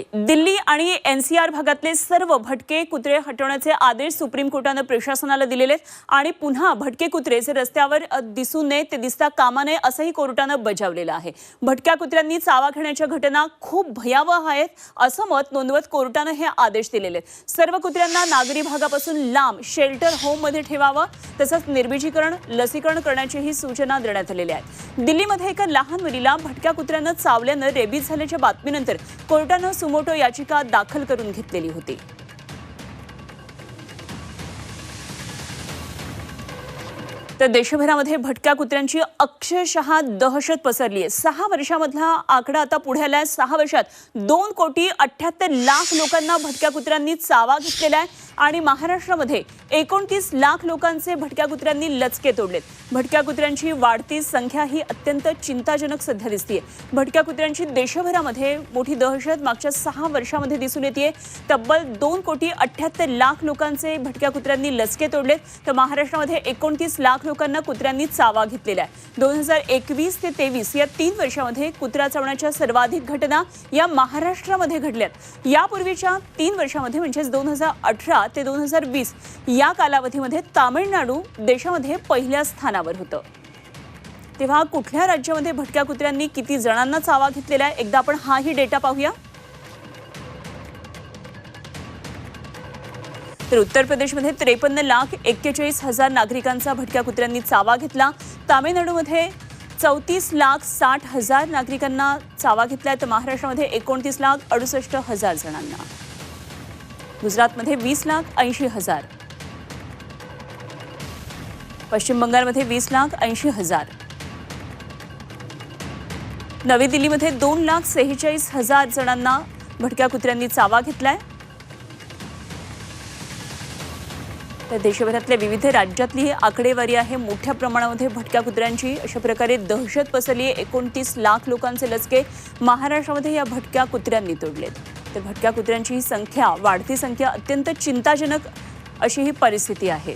दिल्ली आणि एनसीआर भागातले सर्व भटके कुत्रे हटवण्याचे आदेश सुप्रीम कोर्टानं प्रशासनाला दिलेले आणि पुन्हा भटके कुत्रे जे रस्त्यावर दिसू नये ते दिसता कामा नये असंही कोर्टानं बजावलेलं आहे. भटक्या कुत्र्यांनी चावा घेण्याच्या घटना खूप भयावह आहेत असं मत नोंदवत कोर्टानं हे आदेश दिलेले आहेत. सर्व कुत्र्यांना नागरी भागापासून लांब शेल्टर होममध्ये ठेवावं तसंच निर्बीजीकरण लसीकरण करण्याचीही सूचना देण्यात आलेल्या आहेत दिल्लीमध्ये एका लहान मुलीला भटक्या कुत्र्यानं चावल्यानं रेबीज झाल्याच्या बातमीनंतर कोर्टानं सुमोटो याचिका दाखल करून घेतलेली होती. तर देशभरामध्ये भटक्या कुत्र्यांची अक्षरशः दहशत पसरली आहे. सहा वर्षामधला आकडा आता पुढे आलाय. सहा वर्षात दोन कोटी अठ्याहत्तर लाख लोकांना भटक्या कुत्र्यांनी चावा घेतलेला आहे. आणि महाराष्ट्रामध्ये एकोणतीस लाख लोकांचे भटक्या कुत्र्यांनी लचके तोडलेत. भटक्या कुत्र्यांची वाढती संख्या ही अत्यंत चिंताजनक सध्या दिसतीये. भटक्या कुत्र्यांची देशभरामध्ये मोठी दहशत मागच्या सहा वर्षामध्ये दिसून येते तब्बल दोन कोटी अठ्याहत्तर लाख लोकांचे भटक्या कुत्र्यांनी लचके तोडलेत. तर महाराष्ट्रामध्ये एकोणतीस लाख लोकांना कुत्र्यांनी चावा घेतलेला आहे. दोन हजार एकवीस ते तेवीस या तीन वर्षामध्ये कुत्रा चावण्याच्या सर्वाधिक घटना या महाराष्ट्रामध्ये घडल्यात. यापूर्वीच्या तीन वर्षामध्ये म्हणजेच दोन हजार अठरा ते दोन हजार वीस या कालावधीमध्ये तामिळनाडू देशामध्ये पहिल्या स्थानावर होतं. तेव्हा कुठल्या राज्यामध्ये भटक्या कुत्र्यांनी किती जणांना चावा घेतलेला आहे? एकदा आपण हाही डेटा पाहूया. तर उत्तर प्रदेशमध्ये त्रेपन्न लाख एक्केचाळीस हजार नागरिकांचा भटक्या कुत्र्यांनी चावा घेतला. तामिळनाडूमध्ये चौतीस लाख साठ हजार नागरिकांना चावा घेतला तर महाराष्ट्रामध्ये एकोणतीस लाख अडुसष्ट हजार जणांना. गुजरातमध्ये वीस लाख ऐंशी हजार. पश्चिम बंगालमध्ये वीस लाख ऐंशी हजार. नवी दिल्लीमध्ये दोन लाख सेहेचाळीस हजार जणांना भटक्या कुत्र्यांनी चावा घेतलाय. तर देशभरातल्या विविध राज्यातली ही आकडेवारी आहे. मोठ्या प्रमाणामध्ये भटक्या कुत्र्यांची अशा प्रकारे दहशत पसरली आहे. एकोणतीस लाख लोकांचे लचके महाराष्ट्रामध्ये या भटक्या कुत्र्यांनी तोडलेत. तर भटक्या कुत्र्यांची ही संख्या वाढती संख्या अत्यंत चिंताजनक अशी ही परिस्थिती आहे.